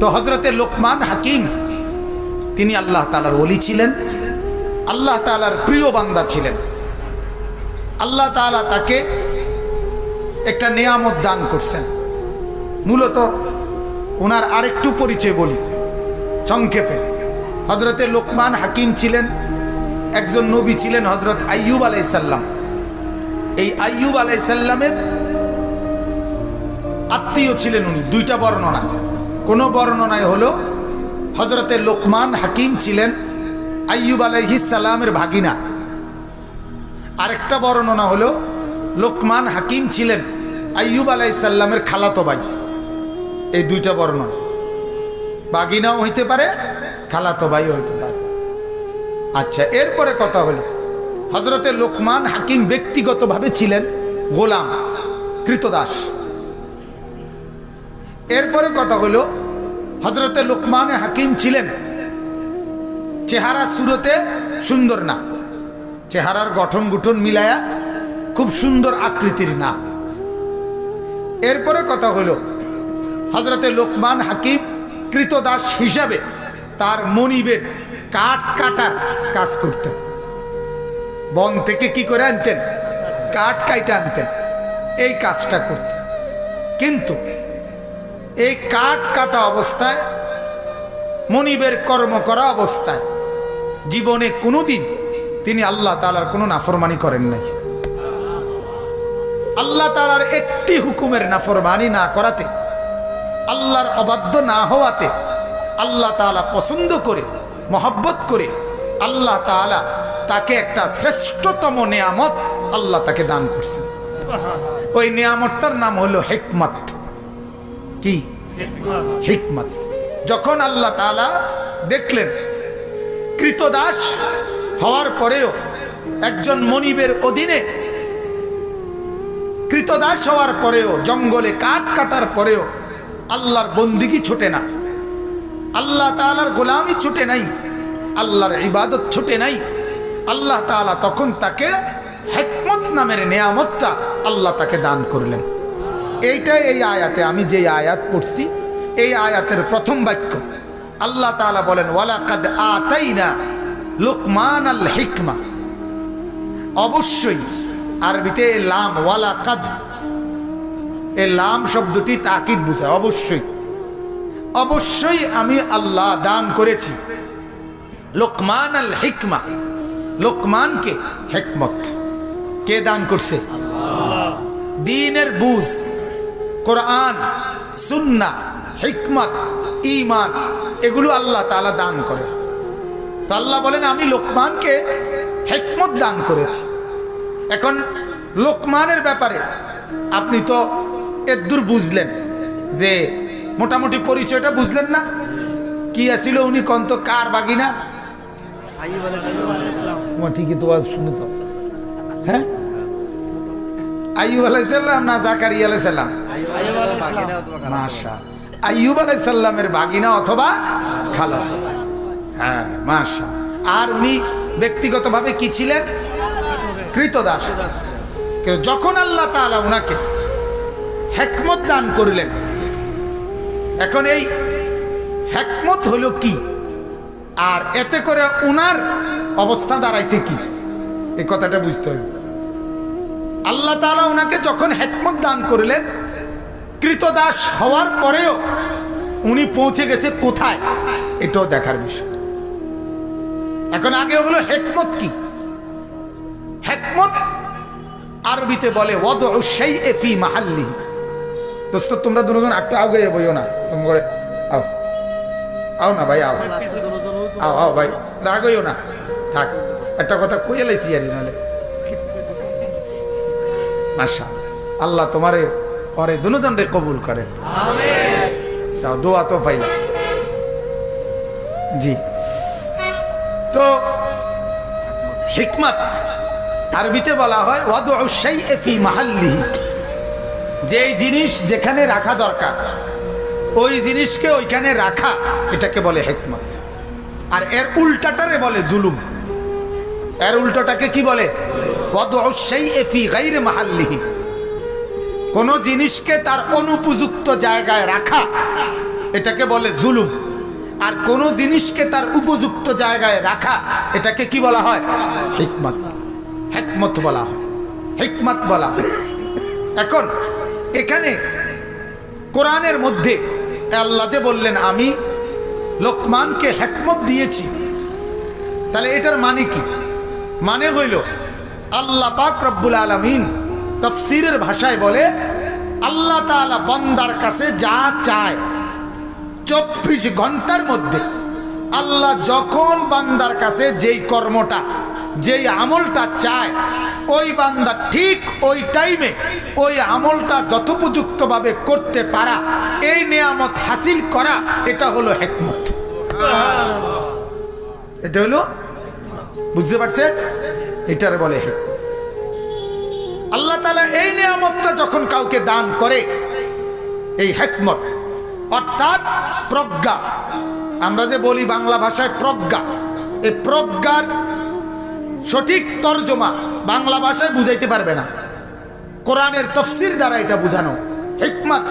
তো হজরতে লোকমান হাকিম, তিনি আল্লাহ তালার ওলি ছিলেন, আল্লাহ তালার প্রিয় বান্দা ছিলেন। আল্লাহ তালা তাকে একটা নেয়ামত দান করছেন। মূলত ওনার আরেকটু পরিচয় বলি, সংক্ষেপে। হজরতে লোকমান হাকিম ছিলেন, একজন নবী ছিলেন হজরত আইয়ুব আলাইসাল্লাম এই আইয়ুব আলাইসাল্লামের আত্মীয় ছিলেন উনি, দুইটা বর্ণনা। কোনো বর্ণনায় হলো হজরতে লোকমান হাকিম ছিলেন আইয়ুব আলাইহিসাল্লামের ভাগিনা। আরেকটা বর্ণনা হলো লোকমান হাকিম ছিলেন আইয়ুব আলাইসাল্লামের খালাতো ভাই। এই দুইটা বর্ণনা। বাগিনাও হইতে পারে, খালাতো হইতে পারে। আচ্ছা এরপরে কথা হলো হজরতে লোকমান হাকিম ব্যক্তিগতভাবে ছিলেন গোলাম, কৃতদাস। এরপরে কথা হলো হজরতে লোকমান হাকিম ছিলেন। চেহারা সুরতে সুন্দর না। চেহারার গঠন গুঠন মিলায়া খুব সুন্দর আকৃতির না। এরপরে কথা হলো হজরতে লোকমান হাকিম কৃতদাস হিসাবে তার মনিবের কাঠ কাটার কাজ করতেন। বন থেকে কি করে আনতেন? কাঠ কাইটা আনতেন। এই কাজটা করতেন। কিন্তু এই কাঠ কাটা অবস্থায়, মনিবের কর্ম করা অবস্থায়, জীবনে কোনোদিন তিনি আল্লাহ তালার কোনো নাফরমানি করেন নাই। আল্লাহ তালার একটি হুকুমের নাফরমানি না করাতে, আল্লাহর অবাধ্য না হওয়াতে, আল্লাহ তালা পছন্দ করে, মহব্বত করে, আল্লাহ তালা তাকে একটা শ্রেষ্ঠতম নিয়ামত আল্লাহ তাকে দান করছেন। ওই নিয়ামতটার নাম হলো হেকমত। কি? হিকমত। যখন আল্লাহ তালা দেখলেন কৃতদাস হওয়ার পরেও একজন মনিবের অধীনে কৃতদাস হওয়ার পরেও, জঙ্গলে কাঠ কাটার পরেও আল্লাহর বন্দিগি ছুটে না। আল্লাহ তালার গোলামি ছুটে নাই, আল্লাহর ইবাদত ছুটে নাই। আল্লাহ তালা তখন তাকে হেকমত নামের নেয়ামতটা আল্লাহ তাকে দান করলেন। এইটাই এই আয়াতে আমি যে আয়াত পড়ছি এই আয়াতের প্রথম বাক্য। আল্লাহ তালা বলেন ওয়ালাকাদ আতাইনা লোকমান আল হিকমা। অবশ্যই আরবিতে লাম ওয়ালাকাদ এ লাম শব্দটি তাকিদ বুঝায় অবশ্যই। অবশ্যই আমি আল্লাহ দান করেছি। লোকমান আল হিকমা। লোকমানকে হেকমত। কে দান করছে? দিনের বুঝ। কোরআন সুন্না হিকমত ইমান এগুলো আল্লাহ তালা দান করে। তো আল্লাহ বলেন আমি লোকমানকে হেকমত দান করেছি। এখন লোকমানের ব্যাপারে আপনি তো এদূর বুঝলেন যে মোটামুটি পরিচয়টা বুঝলেন না। কি আছিল উনি কন্ত কার বাগিনা? ঠিকই তো আজ শুনে তো। হ্যাঁ? আইয়ুব আলাইসাল্লাম না জাকারিয়া আলাইসাল্লাম মাশা আইয়ুব আলাইসাল্লামের বাগিনা অথবা খালা হ্যাঁ মাশা আর উনি ব্যক্তিগতভাবে কি ছিলেন? কৃতদাস যখন আল্লাহ তাআলা ওনাকে হেকমত দান করলেন, এখন এই হেকমত হলো কি? আর এতে করে উনার অবস্থা দাঁড়াইছে কি? এই কথাটা বুঝতে হবে। আল্লাহ তালা ওনাকে যখন হেকমত দান করলেন কৃতদাস হওয়ার পরেও উনি পৌঁছে গেছে কোথায় এটাও দেখার বিষয়। এখন আগে হলো হেকমত কি? হেকমত আরবিতে বলে ওদ সেই এফি মাহাল্লি। দোস্ত তোমরা দুজন একটু আগে বইও না তুমি করে আও আও না ভাই আও। আও আও ভাই রাগ হইও না। থাক একটা কথা কইয়া লাইছি আর নাহলে। মাসা আল্লাহ তোমারে, পরে দুজন রে কবুল করে দাও, দোয়া তো পাইলা জি। তো, হিকমত, আরবিতে বলা হয় যেই জিনিস যেখানে রাখা দরকার, ওই জিনিসকে ওইখানে রাখা, এটাকে বলে হেকমত। আর এর উল্টাটারে বলে জুলুম। এর উল্টোটাকে কি বলে? মাহাল্লিহি। কোন জিনিসকে তার অনুপযুক্ত জায়গায় রাখা, এটাকে বলে জুলুম। আর কোন জিনিসকে তার উপযুক্ত জায়গায় রাখা, এটাকে কি বলা হয়? হিকমত। বলা হয়। হিকমত বলা এখন, এখানে কোরআনের মধ্যে আল্লাহ যে বললেন, আমি লোকমানকে হেকমত দিয়েছি। তাহলে এটার মানে কি? মানে হইল আল্লাহ পাক রব্বুল আলমিন তফসিরের ভাষায় বলে আল্লাহ তাআলা বন্দার কাছে যা চায় চব্বিশ ঘণ্টার মধ্যে আল্লাহ যখন বান্দার কাছে যেই কর্মটা যেই আমলটা চায় ওই বান্দা ঠিক ওই টাইমে ওই আমলটা যথোপযুক্তভাবে করতে পারা এই নিয়ামত হাসিল করা এটা হলো হেকমত। এটা হলো বুঝতে পারছেন? এটার বলে আল্লাহ তালা এই নিয়ামতটা যখন কাউকে দান করে, এই হেকমত, অর্থাৎ প্রজ্ঞা, আমরা যে বলি বাংলা ভাষায় প্রজ্ঞা, এই প্রজ্ঞার সঠিক তর্জমা বাংলা ভাষায় বুঝাইতে পারবে না। কোরআনের তফসির দ্বারা এটা বুঝানো, হিকমত,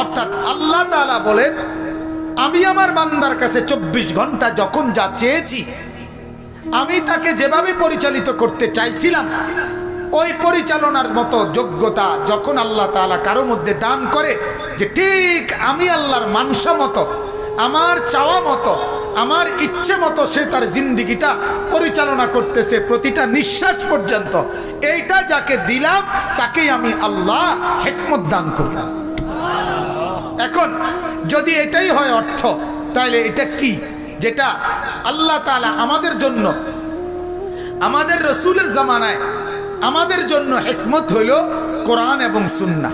অর্থাৎ আল্লাহ তাআলা বলেন, আমি আমার বান্দার কাছে চব্বিশ ঘণ্টা যখন যা চেয়েছি আমি তাকে যেভাবে পরিচালিত করতে চাইছিলাম, ওই পরিচালনার মতো যোগ্যতা যখন আল্লাহ তাআলা কারও মধ্যে দান করে যে ঠিক আমি আল্লাহর মানসা মতো, আমার চাওয়া মতো, আমার ইচ্ছে মতো সে তার জিন্দিগিটা পরিচালনা করতেছে প্রতিটা নিঃশ্বাস পর্যন্ত, এইটা যাকে দিলাম তাকেই আমি আল্লাহ হেকমত দান করলাম। এখন যদি এটাই হয় অর্থ তাহলে এটা কি? যেটা আল্লাহ তালা আমাদের জন্য, আমাদের রসুলের জামানায় আমাদের জন্য হেকমত হইল কোরআন এবং সুন্না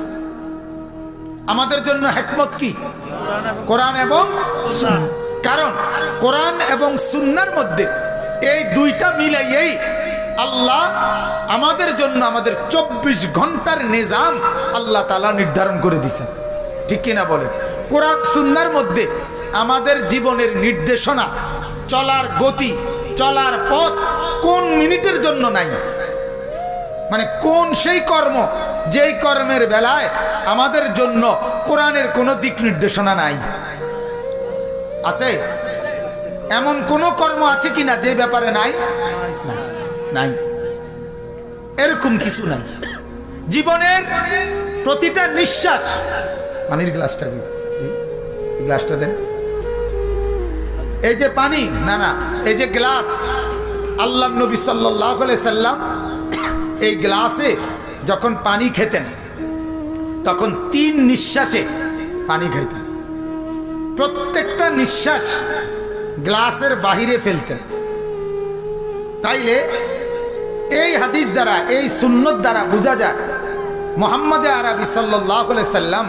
আমাদের জন্য হেকমত কি? কোরআন এবং। কারণ কোরআন এবং সুন্নার মধ্যে এই দুইটা মিলাইয়েই আল্লাহ আমাদের জন্য আমাদের চব্বিশ ঘণ্টার নিজাম আল্লাহ তালা নির্ধারণ করে দিয়েছেন। ঠিক কিনা বলেন? কোরআন সুন্নার মধ্যে আমাদের জীবনের নির্দেশনা, চলার গতি, চলার পথ কোন মিনিটের জন্য নাই? মানে কোন সেই কর্ম, যেই কর্মের বেলায় আমাদের জন্য কোরআনের কোনো দিক নির্দেশনা নাই? আছে? এমন কোন কর্ম আছে কিনা যে ব্যাপারে নাই? নাই। এরকম কিছু নাই। জীবনের প্রতিটা নিঃশ্বাস পানির গ্লাসটা গ্লাসটা দেন। এই যে পানি, না না, এই যে গ্লাস। আল্লাহ নবী সাল্লাহ সাল্লাম এই গ্লাসে যখন পানি খেতেন, তখন তিন নিঃশ্বাসে পানি খাইতেন প্রত্যেকটা নিঃশ্বাস গ্লাসের বাহিরে ফেলতেন। তাইলে এই হাদিস দ্বারা, এই সুন্নত দ্বারা বোঝা যায়, মোহাম্মদ আরবি সাল্লাহ সাল্লাম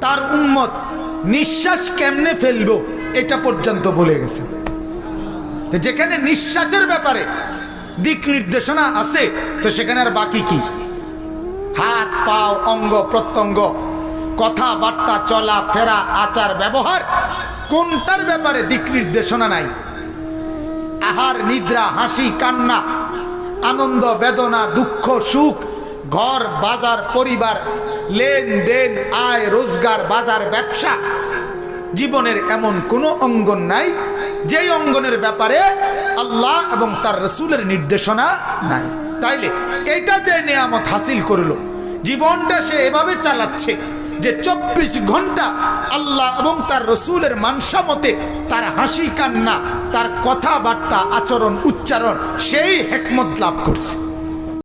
তার উম্মত নিঃশ্বাস কেমনে ফেলব? এটা পর্যন্ত বলে গেছেন তো যেখানে নিঃশ্বাসের ব্যাপারে দিক নির্দেশনা আছে, তো সেখানে আর বাকি কি? হাত, পাও, অঙ্গ, প্রত্যঙ্গ, কথাবার্তা, চলা, ফেরা, আচার, ব্যবহার, কোনটার ব্যাপারে দিক নির্দেশনা নাই? আহার, নিদ্রা, হাসি, কান্না, আনন্দ, বেদনা, দুঃখ, সুখ, ঘর, বাজার, পরিবার, লেনদেন, আয়, রোজগার, বাজার, ব্যবসা জীবনের এমন কোনো অঙ্গন নাই, যেই অঙ্গনের ব্যাপারে আল্লাহ এবং তার রসুলের নির্দেশনা নাই। তাইলে এটা যে নিয়ামত হাসিল করল, জীবনটা সে এভাবে চালাচ্ছে যে চব্বিশ ঘণ্টা আল্লাহ এবং তার রসুলের মানসা মতে তার হাসি কান্না তার কথাবার্তা, আচরণ, উচ্চারণ, সেই হেকমত লাভ করছে।